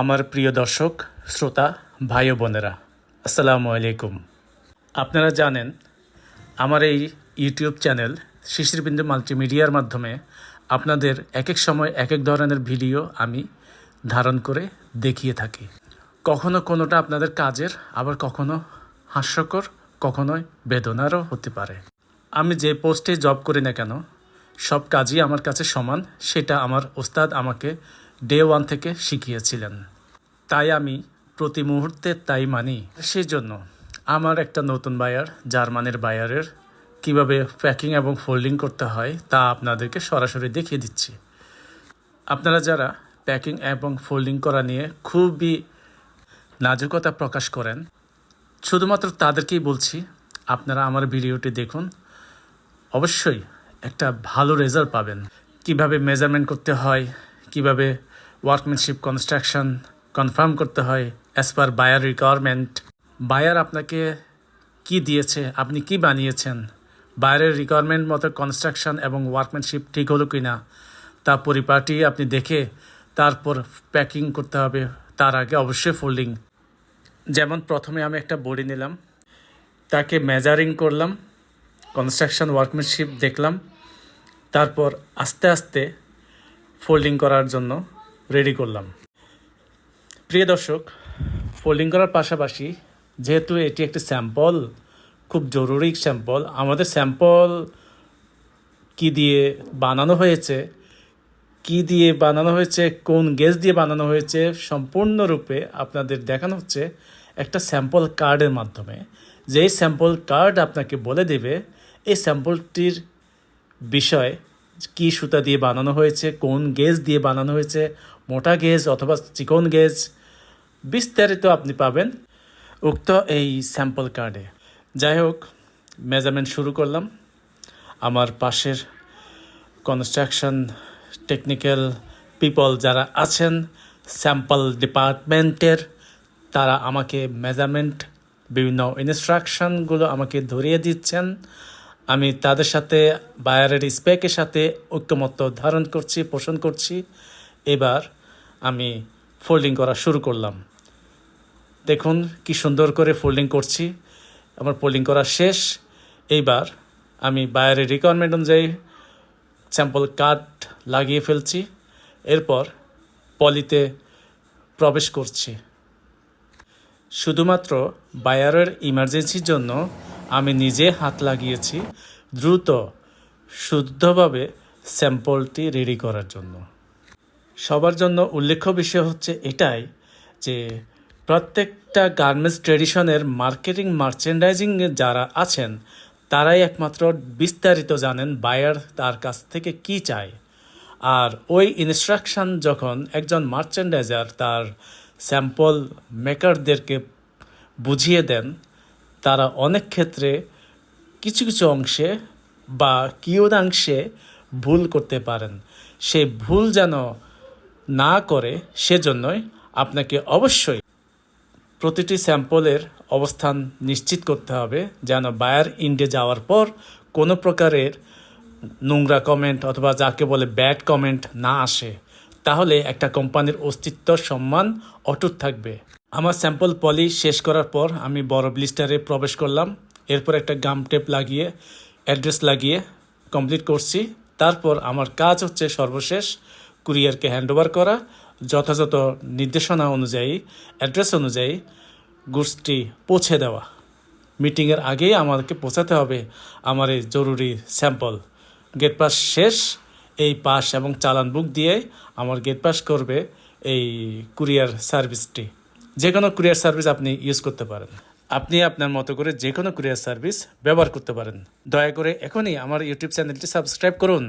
আমার প্রিয় দর্শক, শ্রোতা, ভাই বোনেরা, আসসালামু আলাইকুম। আপনারা জানেন, আমার এই ইউটিউব চ্যানেল শিশিরবিন্দু মাল্টিমিডিয়ার মাধ্যমে আপনাদের এক এক সময় এক এক ধরনের ভিডিও আমি ধারণ করে দেখিয়ে থাকি। কখনো কোনোটা আপনাদের কাজের, আবার কখনো হাস্যকর, কখনোই বেদনারও হতে পারে। আমি যে পোস্টে জব করি না কেন, সব কাজই আমার কাছে সমান, সেটা আমার ওস্তাদ আমাকে ডে ওয়ান থেকে শিখিয়েছিলেন। তাই আমি প্রতি মুহূর্তে তাই মানি। সেই জন্য আমার একটা নতুন বায়ার, জার্মানের বায়ারের, কীভাবে প্যাকিং এবং ফোল্ডিং করতে হয় তা আপনাদেরকে সরাসরি দেখিয়ে দিচ্ছি। আপনারা যারা প্যাকিং এবং ফোল্ডিং করা নিয়ে খুবই নাজুকতা প্রকাশ করেন, শুধুমাত্র তাদেরকেই বলছি, আপনারা আমার ভিডিওটি দেখুন। অবশ্যই একটা ভালো রেজাল্ট পাবেন। কীভাবে মেজারমেন্ট করতে হয় কীভাবে ওয়ার্কম্যানশিপ কনস্ট্রাকশন কনফার্ম করতে হয় as per buyer requirement buyer আপনাকে কি দিয়েছে? আপনি কি বানিয়েছেন? বায়ারের রিকোয়ারমেন্ট মতো কনস্ট্রাকশন এবং ওয়ার্কম্যানশিপ ঠিক হলো কি না তা পরিপাটি আপনি দেখে তারপর প্যাকিং করতে হবে, তার আগে অবশ্যই ফোল্ডিং যেমন প্রথমে আমি একটা বডি নিলাম, তাকে মেজারিং করলাম কনস্ট্রাকশন ওয়ার্কম্যানশিপ দেখলাম, তারপর আস্তে আস্তে ফোল্ডিং করার জন্য রেডি করলাম। প্রিয় দর্শক, ফোল্ডিং করার পাশাপাশি যেহেতু এটি একটি স্যাম্পল, খুব জরুরি স্যাম্পল, আমাদের স্যাম্পল কি দিয়ে বানানো হয়েছে, কি দিয়ে বানানো হয়েছে, কোন গ্যাস দিয়ে বানানো হয়েছে, সম্পূর্ণরূপে আপনাদের দেখানো হচ্ছে একটা স্যাম্পল কার্ডের মাধ্যমে। যেই স্যাম্পল কার্ড আপনাকে বলে দেবে, এই স্যাম্পলটির বিষয় কি সুতা দিয়ে বানানো হয়েছে, কোন গেজ দিয়ে বানানো হয়েছে, মোটা গেজ অথবা চিকন গেজ, বিস্তারিত আপনি পাবেন উক্ত এই স্যাম্পল কার্ডে যাই হোক মেজারমেন্ট শুরু করলাম। আমার পাশের কনস্ট্রাকশন টেকনিক্যাল পিপল যারা আছেন স্যাম্পল ডিপার্টমেন্টের তারা আমাকে মেজারমেন্ট বিভিন্ন ইনস্ট্রাকশনগুলো আমাকে ধরিয়ে দিচ্ছেন। আমি তাদের সাথে, বায়ারের স্পেকের সাথে ঐক্যমত্য ধারণ করছি, পোষণ করছি। এবার আমি ফোল্ডিং করা শুরু করলাম। দেখুন কি সুন্দর করে ফোল্ডিং করছি। আমার ফোল্ডিং করা শেষ। এইবার আমি বায়ারের রিকোয়ারমেন্ট অনুযায়ী স্যাম্পল কাট লাগিয়ে ফেলছি। এরপর পলিতে প্রবেশ করছি। শুধুমাত্র বায়ারের ইমার্জেন্সির জন্য আমি নিজে হাত লাগিয়েছি দ্রুত, শুদ্ধভাবে স্যাম্পলটি রেডি করার জন্য। সবার জন্য উল্লেখ্য বিষয় হচ্ছে এটাই যে প্রত্যেকটা গার্মেন্টস ট্রেডিশনের মার্কেটিং, মার্চেন্ডাইজিং যারা আছেন, তারাই একমাত্র বিস্তারিত জানেন বায়ার তার কাছ থেকে কি চায়। আর ওই ইনস্ট্রাকশন যখন একজন মার্চেন্ডাইজার তার স্যাম্পল মেকারদেরকে বুঝিয়ে দেন তারা অনেক ক্ষেত্রে কিছু কিছু অংশে বা কিয়দাংশে ভুল করতে পারেন। সেই ভুল যেন না করে, সেজন্যই আপনাকে অবশ্যই প্রতিটি স্যাম্পলের অবস্থান নিশ্চিত করতে হবে, যেন বায়ার ইন্ডে যাওয়ার পর কোনো প্রকারের নোংরা কমেন্ট অথবা যাকে বলে ব্যাড কমেন্ট না আসে। তাহলে একটা কোম্পানির অস্তিত্ব, সম্মান অটুট থাকবে। আমার স্যাম্পল পলি শেষ করার পর আমি বড় ব্লিস্টারে প্রবেশ করলাম। এরপর একটা গাম টেপ লাগিয়ে, অ্যাড্রেস লাগিয়ে কমপ্লিট করছি। তারপর আমার কাজ হচ্ছে সর্বশেষ কুরিয়ারকে হ্যান্ডওভার করা, যথাযথ নির্দেশনা অনুযায়ী, অ্যাড্রেস অনুযায়ী গুডসটি পৌঁছে দেওয়া। মিটিংয়ের আগেই আমাকে পৌঁছাতে হবে আমার এই জরুরি স্যাম্পল। গেট পাস শেষ। এই পাস এবং চালান বুক দিয়ে আমার গেট পাস করবে এই কুরিয়ার সার্ভিসটি যে কোনো কুরিয়ার সার্ভিস আপনি ইউজ করতে পারেন। আপনি আপনার মতো করে যে কোনো কুরিয়ার সার্ভিস ব্যবহার করতে পারেন। দয়া করে এখনই আমার ইউটিউব চ্যানেলটি সাবস্ক্রাইব করুন।